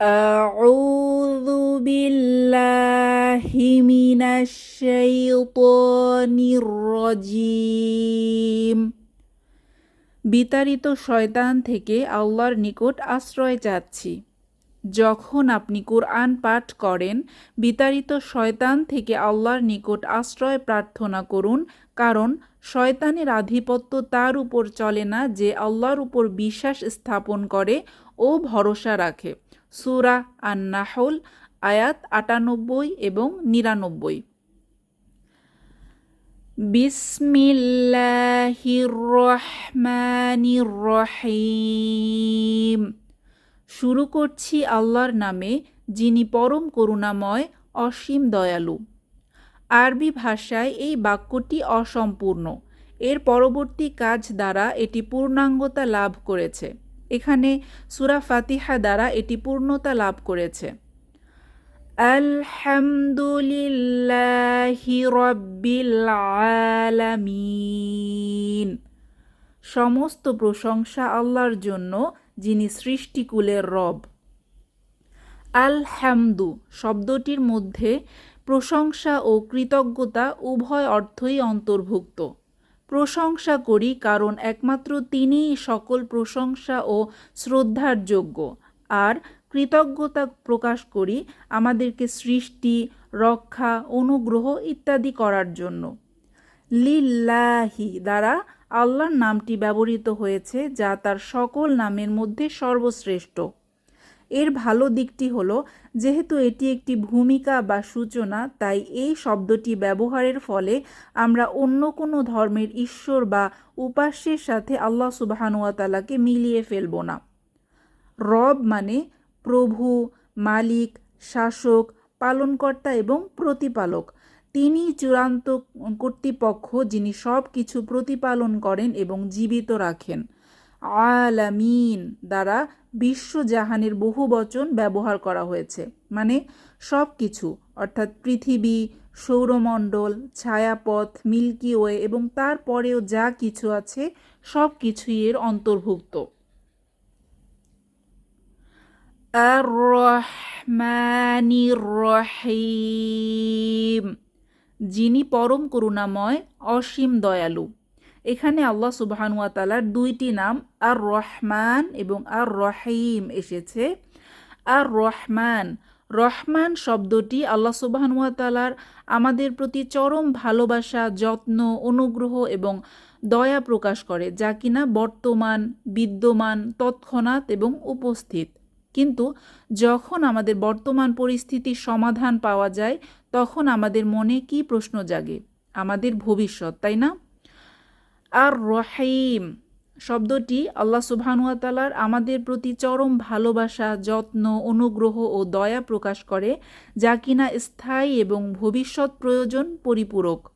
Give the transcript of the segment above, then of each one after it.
أعوذ بالله من الشيطان الرجيم বিতাড়িত শয়তান থেকে আল্লাহর নিকট আশ্রয় চাচ্ছি যখন আপনি কোরআন পাঠ করেন বিতাড়িত শয়তান থেকে আল্লাহর নিকট আশ্রয় প্রার্থনা করুন কারণ শয়তানের আধিপত্য তার উপর চলে না যে আল্লাহর উপর বিশ্বাস স্থাপন করে ও ভরসা রাখে সুরা আন নাহল আয়াত আটানব্বই এবং নিরানব্বই। বিসমিল্লাহির রহিম শুরু করছি আল্লাহর নামে, যিনি পরম করুণাময়, অসীম দয়ালু। আরবি ভাষায় এই বাক্যটি অসম্পূর্ণ। এর পরবর্তী কাজ দ্বারা এটি পূর্ণাঙ্গতা লাভ করেছে। এখানে সুরা ফাতিহা দ্বারা এটি পূর্ণতা লাভ করেছে। আলহামদুলিল্লাহি রব্বিল আলামিন। সমস্ত প্রশংসা আল্লাহর জন্য, যিনি সৃষ্টিকুলের রব। আলহামদু শব্দটির মধ্যে প্রশংসা ও কৃতজ্ঞতা উভয় অর্থই অন্তর্ভুক্ত। প্রশংসা করি, কারণ একমাত্র তিনিই সকল প্রশংসা ও শ্রদ্ধার যোগ্য। আর কৃতজ্ঞতা প্রকাশ করি আমাদেরকে সৃষ্টি, রক্ষা, অনুগ্রহ ইত্যাদি করার জন্য। লিল্লাহি দ্বারা আল্লাহর নামটি ব্যবহৃত হয়েছে, যা তার সকল নামের মধ্যে সর্বশ্রেষ্ঠ। এর ভালো দিকটি হলো, যেহেতু এটি একটি ভূমিকা বা সূচনা, তাই এই শব্দটি ব্যবহারের ফলে আমরা অন্য কোনো ধর্মের ঈশ্বর বা উপাস্যের সাথে আল্লাহ সুবাহানুয়াতালাকে মিলিয়ে ফেলব না। রব মানে প্রভু, মালিক, শাসক, পালনকর্তা এবং প্রতিপালক। তিনি চূড়ান্ত কর্তৃপক্ষ যিনি সব কিছু প্রতিপালন করেন এবং জীবিত রাখেন। আলামিন দ্বারা বিশ্বজাহানের বহু বচন ব্যবহার করা হয়েছে। মানে সব কিছু অর্থাৎ পৃথিবী, সৌরমণ্ডল, ছায়াপথ, মিল্কি ওয়ে এবং তারপরেও যা কিছু আছে সব কিছুই এর অন্তর্ভুক্ত। যিনি পরম করুণাময়, অসীম দয়ালু। এখানে আল্লাহ সুবাহানুয়া তালার দুইটি নাম আর রহমান এবং আর রহিম এসেছে। আর রহমান রহমান শব্দটি আল্লাহ সুবাহানুয়া তালার আমাদের প্রতি চরম ভালোবাসা, যত্ন, অনুগ্রহ এবং দয়া প্রকাশ করে, যা কিনা বর্তমান, বিদ্যমান, তৎক্ষণাৎ এবং উপস্থিত। কিন্তু যখন আমাদের বর্তমান পরিস্থিতির সমাধান পাওয়া যায়, তখন আমাদের মনে কি প্রশ্ন জাগে? আমাদের ভবিষ্যৎ, তাই না? আর রহিম শব্দটি আল্লাহ সুবহানুয়াতালার আমাদের প্রতি চরম ভালোবাসা, যত্ন, অনুগ্রহ ও দয়া প্রকাশ করে, যা কিনা স্থায়ী এবং ভবিষ্যৎ প্রয়োজন পরিপূরক।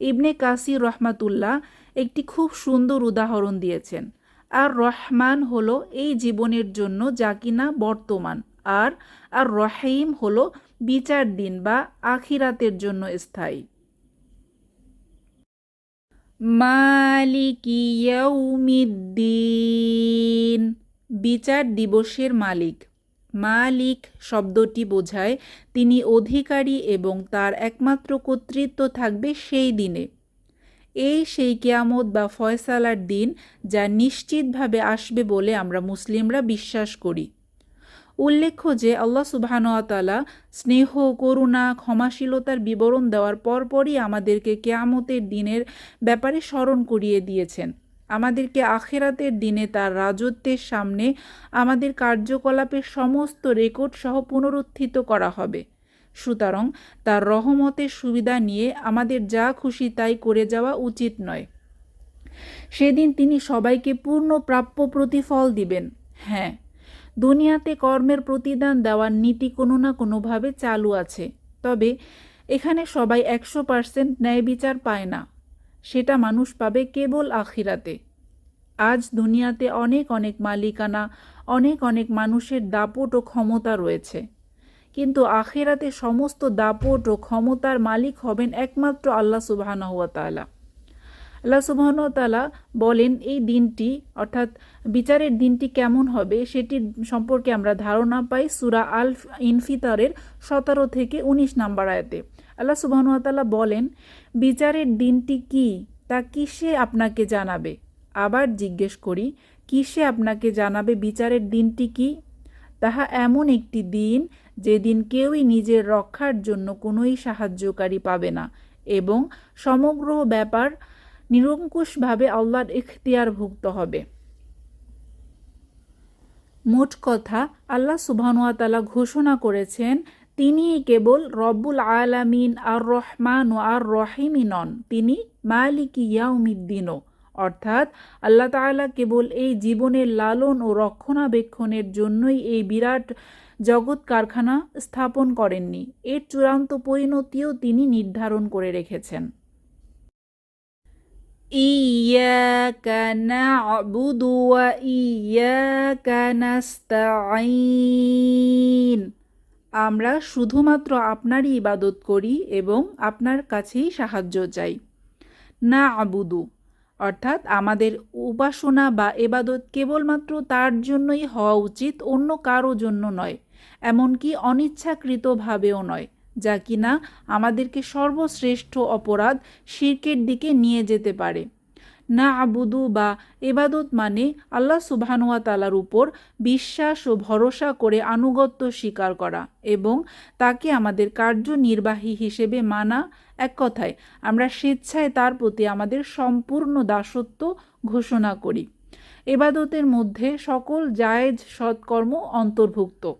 ইবনে কাসির রহমাতুল্লাহ একটি খুব সুন্দর উদাহরণ দিয়েছেন। আর রহমান হলো এই জীবনের জন্য যা কিনা বর্তমান আর আর রহিম হলো বিচার দিন বা আখিরাতের জন্য স্থায়ী। মালিকিয়াউমিদ্দিন বিচার দিবসের মালিক। মালিক শব্দটি বোঝায়, তিনি অধিকারী এবং তার একমাত্র কর্তৃত্ব থাকবে সেই দিনে। এই সেই কেয়ামত বা ফয়সালার দিন যা নিশ্চিতভাবে আসবে বলে আমরা মুসলিমরা বিশ্বাস করি। উল্লেখ্য যে আল্লাহ সুবাহানুয়াতালা স্নেহ, করুণা, ক্ষমাশীলতার বিবরণ দেওয়ার পরপরই আমাদেরকে কেয়ামতের দিনের ব্যাপারে স্মরণ করিয়ে দিয়েছেন। আমাদেরকে আখেরাতের দিনে তার রাজত্বের সামনে আমাদের কার্যকলাপের সমস্ত রেকর্ড সহ পুনরুত্থিত করা হবে। সুতরাং তার রহমতের সুবিধা নিয়ে আমাদের যা খুশি তাই করে যাওয়া উচিত নয়। সেদিন তিনি সবাইকে পূর্ণ প্রাপ্য প্রতিফল দিবেন। হ্যাঁ দুনিয়াতে কর্মের প্রতিদান দেওয়ার নীতি কোনো না কোনোভাবে চালু আছে। তবে এখানে সবাই একশো পার্সেন্ট ন্যায় বিচার পায় না। সেটা মানুষ পাবে কেবল আখিরাতে। আজ দুনিয়াতে অনেক অনেক মালিকানা, অনেক অনেক মানুষের দাপট ও ক্ষমতা রয়েছে। কিন্তু আখেরাতে সমস্ত দাপট ও ক্ষমতার মালিক হবেন একমাত্র আল্লাহ সুবাহানহুয়া তালা আল্লাহ সুবাহতালা বলেন, এই দিনটি, অর্থাৎ বিচারের দিনটি কেমন হবে সেটির সম্পর্কে আমরা ধারণা পাই সুরা আল ইনফিতারের সতেরো থেকে উনিশ নাম্বার আয়াতে। আল্লাহ সুবাহতালা বলেন, বিচারের দিনটি কি, তা কিসে আপনাকে জানাবে? আবার জিজ্ঞেস করি, কিসে আপনাকে জানাবে বিচারের দিনটি কি? তাহা এমন একটি দিন যেদিন কেউই নিজের রক্ষার জন্য কোনোই সাহায্যকারী পাবে না এবং সমগ্র ব্যাপার নিরঙ্কুশভাবে আল্লাহর ইখতিয়ারভুক্ত হবে। মোট কথা, আল্লাহ সুবহানুয়াতালা ঘোষণা করেছেন, তিনি কেবল রব্বুল আলামিন আর রহমান ও আর রহিমই নন, তিনি মালিক ইয়াউমিদ্দিনও। অর্থাৎ আল্লাহ তাআলা কেবল এই জীবনের লালন ও রক্ষণাবেক্ষণের জন্যই এই বিরাট জগৎ কারখানা স্থাপন করেননি, এর চূড়ান্ত পরিণতিও তিনি নির্ধারণ করে রেখেছেন। إياك نعبد وإياك نستعين আমরা শুধুমাত্র আপনারই ইবাদত করি এবং আপনার কাছেই সাহায্য চাই না আবুদু অর্থাৎ আমাদের উপাসনা বা এবাদত কেবলমাত্র তার জন্যই হওয়া উচিত অন্য কারো জন্য নয় এমনকি অনিচ্ছাকৃতভাবেও নয় যা কিনা আমাদেরকে সর্বশ্রেষ্ঠ অপরাধ শির্কের দিকে নিয়ে যেতে পারে। না আবুদু বা এবাদত মানে আল্লাহ সুবহানুয়া তালার উপর বিশ্বাস ও ভরসা করে আনুগত্য স্বীকার করা এবং তাকে আমাদের কার্যনির্বাহী হিসেবে মানা। এক কথায়, আমরা স্বেচ্ছায় তার প্রতি আমাদের সম্পূর্ণ দাসত্ব ঘোষণা করি। এবাদতের মধ্যে সকল জায়েজ সৎকর্ম অন্তর্ভুক্ত।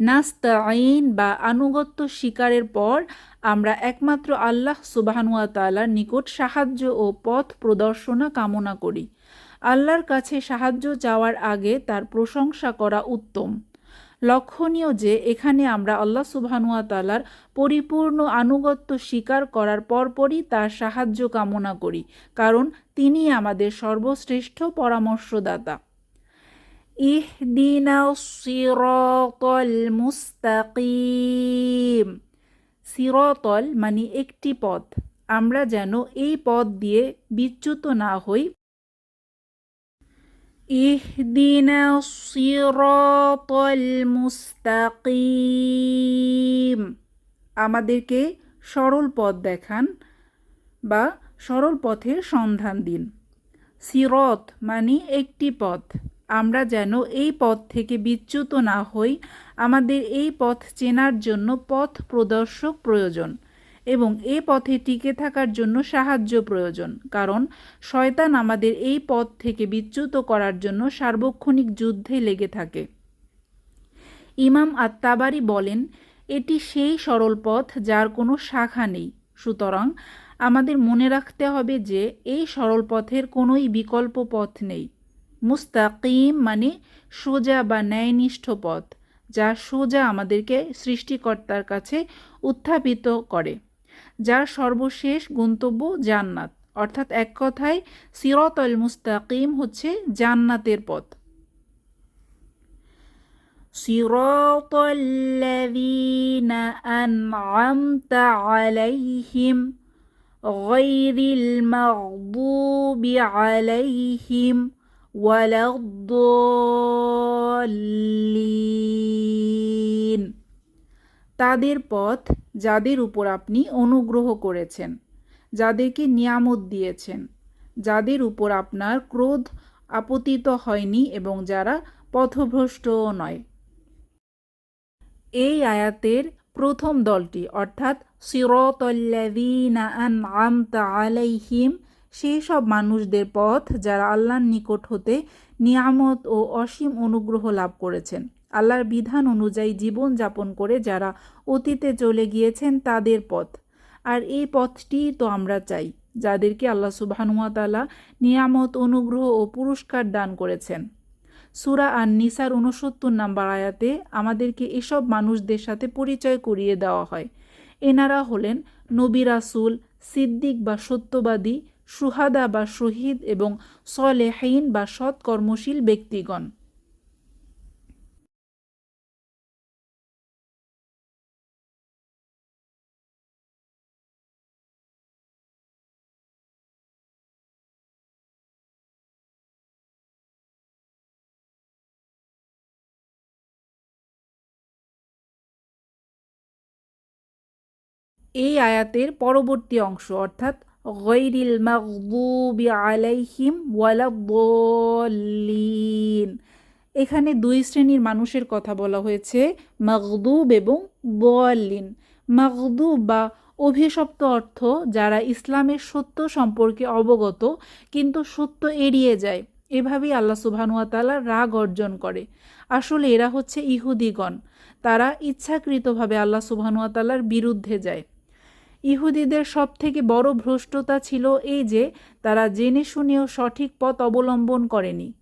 নাস্তাইন বা আনুগত্য স্বীকারের পর আমরা একমাত্র আল্লাহ সুবাহানুয়া তালার নিকট সাহায্য ও পথ প্রদর্শনা কামনা করি। আল্লাহর কাছে সাহায্য চাওয়ার আগে তার প্রশংসা করা উত্তম। লক্ষণীয় যে, এখানে আমরা আল্লাহ সুবহানুয়া তালার পরিপূর্ণ আনুগত্য স্বীকার করার পরপরই তার সাহায্য কামনা করি, কারণ তিনি আমাদের সর্বশ্রেষ্ঠ পরামর্শদাতা। ইহদিনা সিরাতাল মুস্তাকিম সিরতল মানে একটি পথ। আমরা যেন এই পথ দিয়ে বিচ্যুত না হই। ইহদিনা সিরাতাল মুস্তাকিম আমাদেরকে সরল পথ দেখান বা সরল পথের সন্ধান দিন। সিরত মানে একটি পথ। আমরা যেন এই পথ থেকে বিচ্যুত না হই, আমাদের এই পথ চেনার জন্য পথ প্রদর্শক প্রয়োজন এবং এ পথে টিকে থাকার জন্য সাহায্য প্রয়োজন। কারণ শয়তান আমাদের এই পথ থেকে বিচ্যুত করার জন্য সার্বক্ষণিক যুদ্ধে লেগে থাকে। ইমাম আত্মাবারি বলেন, এটি সেই সরল পথ যার কোনো শাখা নেই। সুতরাং আমাদের মনে রাখতে হবে যে এই সরল পথের কোনোই বিকল্প পথ নেই। মুস্তাকিম মানে সোজা বা ন্যায়নিষ্ঠ পথ যা সোজা আমাদেরকে সৃষ্টিকর্তার কাছে উত্থাপিত করে যার সর্বশেষ গন্তব্য জান্নাত অর্থাৎ এক কথায় সিরত আল মুস্তাকিম হচ্ছে জান্নাতের পথ صراط الذين أنعمت عليهم غير المغضوب عليهم ولا الضالين তাদের পথ যাদের উপর আপনি অনুগ্রহ করেছেন যাদেরকে নিয়ামত দিয়েছেন যাদের উপর আপনার ক্রোধ আপতিত হয়নি এবং যারা পথভ্রষ্টও নয় এই আয়াতের প্রথম দলটি অর্থাৎ সিরতল্লাদিনা আমতা আলাইহিম সেই সব মানুষদের পথ যারা আল্লাহর নিকট হতে নিয়ামত ও অসীম অনুগ্রহ লাভ করেছেন। আল্লাহর বিধান অনুযায়ী জীবন যাপন করে যারা অতীতে চলে গিয়েছেন তাদের পথ। আর এই পথটি তো আমরা চাই, যাদেরকে আল্লাহ সুবাহানুয়াতালা নিয়ামত, অনুগ্রহ ও পুরস্কার দান করেছেন। সুরা আর নিসার উনসত্তর নাম্বার আয়াতে আমাদেরকে এসব মানুষদের সাথে পরিচয় করিয়ে দেওয়া হয়। এনারা হলেন নবী রাসুল, সিদ্দিক বা সত্যবাদী সুহাদা বা শহীদ এবং সলেহীন বা সৎকর্মশীল ব্যক্তিগণ। এই আয়াতের পরবর্তী অংশ অর্থাৎ গৈরিল মাগদুবি আলাইহিম ওয়ালাদ্দাল্লিন। এখানে দুই শ্রেণির মানুষের কথা বলা হয়েছে, মাগদুব এবং বল্লিন মাগদুব বা অভিশপ্ত অর্থ যারা ইসলামের সত্য সম্পর্কে অবগত কিন্তু সত্য এড়িয়ে যায়, এভাবেই আল্লাহ সুবহানুয়াতালা রাগ অর্জন করে। আসলে এরা হচ্ছে ইহুদিগণ, তারা ইচ্ছাকৃতভাবে আল্লাহ সুবহানুয়াতালার বিরুদ্ধে যায়। ইহুদিদের সব থেকে বড় ভ্রষ্টতা ছিল এই যে, তারা জেনে শুনেও সঠিক পথ অবলম্বন করেনি।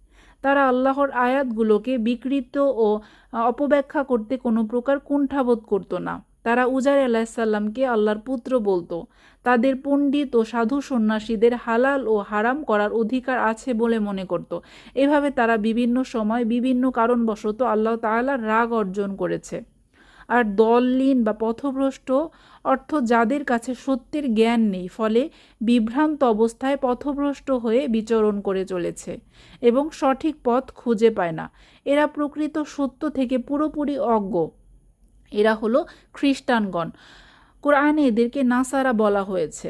তারা আল্লাহর আয়াতগুলোকে বিকৃত ও অপব্যাখ্যা করতে কোনো প্রকার কুণ্ঠাবোধ করতো না। তারা উজার আলাহিসাল্লামকে আল্লাহর পুত্র বলতো। তাদের পণ্ডিত ও সাধু সন্ন্যাসীদের হালাল ও হারাম করার অধিকার আছে বলে মনে করত। এভাবে তারা বিভিন্ন সময় বিভিন্ন কারণবশত আল্লাহ তাআলার রাগ অর্জন করেছে। আর দললীন বা পথভ্রষ্ট অর্থ যাদের কাছে সত্যের জ্ঞান নেই, ফলে বিভ্রান্ত অবস্থায় পথভ্রষ্ট হয়ে বিচরণ করে চলেছে এবং সঠিক পথ খুঁজে পায় না। এরা প্রকৃত সত্য থেকে পুরোপুরি অজ্ঞ। এরা হলো খ্রিস্টানগণ। কোরআনে এদেরকে নাসারা বলা হয়েছে।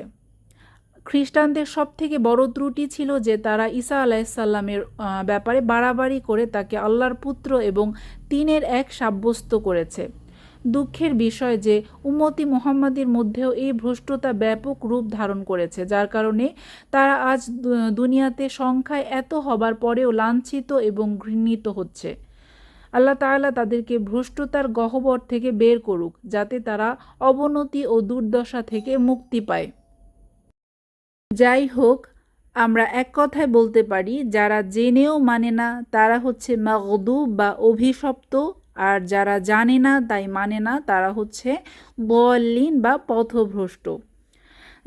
খ্রিস্টানদের সব থেকে বড় ত্রুটি ছিল যে তারা ঈসা আলাইসাল্লামের ব্যাপারে বাড়াবাড়ি করে তাকে আল্লাহর পুত্র এবং তিনের এক সাব্যস্ত করেছে। দুঃখের বিষয় যে উম্মতি মোহাম্মদের মধ্যেও এই ভ্রষ্টতা ব্যাপক রূপ ধারণ করেছে, যার কারণে তারা আজ দুনিয়াতে সংখ্যায় এত হবার পরেও লাঞ্ছিত এবং ঘৃণিত হচ্ছে। আল্লাহ তাআলা তাদেরকে ভ্রষ্টতার গহ্বর থেকে বের করুক, যাতে তারা অবনতি ও দুর্দশা থেকে মুক্তি পায়। যাই হোক, আমরা এক কথায় বলতে পারি, যারা জেনেও মানে না, তারা হচ্ছে মাগদুব বা অভিশপ্ত আর যারা জানে না, তাই মানে না, তারা হচ্ছে বল্লিন বা পথভ্রষ্ট।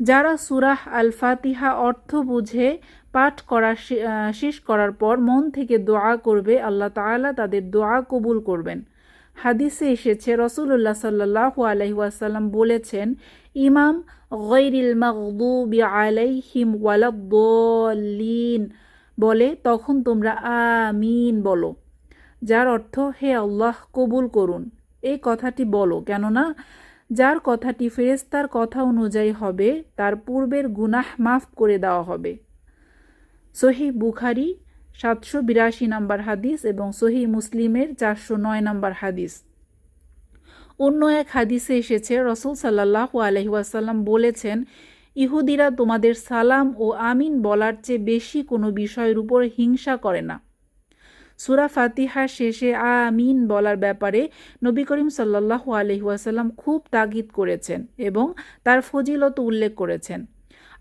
যারা সুরাহ আল ফাতিহা অর্থ বুঝে পাঠ করা শেষ করার পর মন থেকে দোয়া করবে, আল্লাহ তাআলা তাদের দোয়া কবুল করবেন। হাদিসে এসেছে রসুল্লাহ সাল্লাহ আলহিউসাল্লাম বলেছেন, ইমাম গৈরিল মাগদুবি আলাইহিম ওয়ালাদ্দলিন বলে, তখন তোমরা আমিন বলো। যার অর্থ হে আল্লাহ, কবুল করুন। এই কথাটি বলো, কেননা যার কথাটি ফেরেস্তার কথা অনুযায়ী হবে, তার পূর্বের গুনাহ মাফ করে দেওয়া হবে। সহি বুখারি, সাতশো বিরাশি নম্বর হাদিস এবং সহি মুসলিমের চারশো নয় নম্বর হাদিস। অন্য এক হাদিসে এসেছে, রসুল সাল্লাহ আলহিউসাল্লাম বলেছেন, ইহুদিরা তোমাদের সালাম ও আমিন বলার চেয়ে বেশি কোনো বিষয়ের উপর হিংসা করে না। সুরা ফাতিহার শেষে আমিন বলার ব্যাপারে নবী করিম সাল্লাহ আলহিউসাল্লাম খুব তাগিদ করেছেন এবং তার ফজিলত উল্লেখ করেছেন।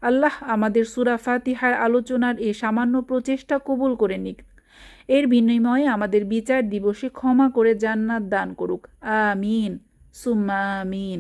আল্লাহ আমাদের সুরা ফাতিহার আলোচনার এই সামান্য প্রচেষ্টা কবুল করে নিক। এর বিনিময়ে আমাদের বিচার দিবসে ক্ষমা করে জান্নাত দান করুক। আমিন। সুম্মা আমিন।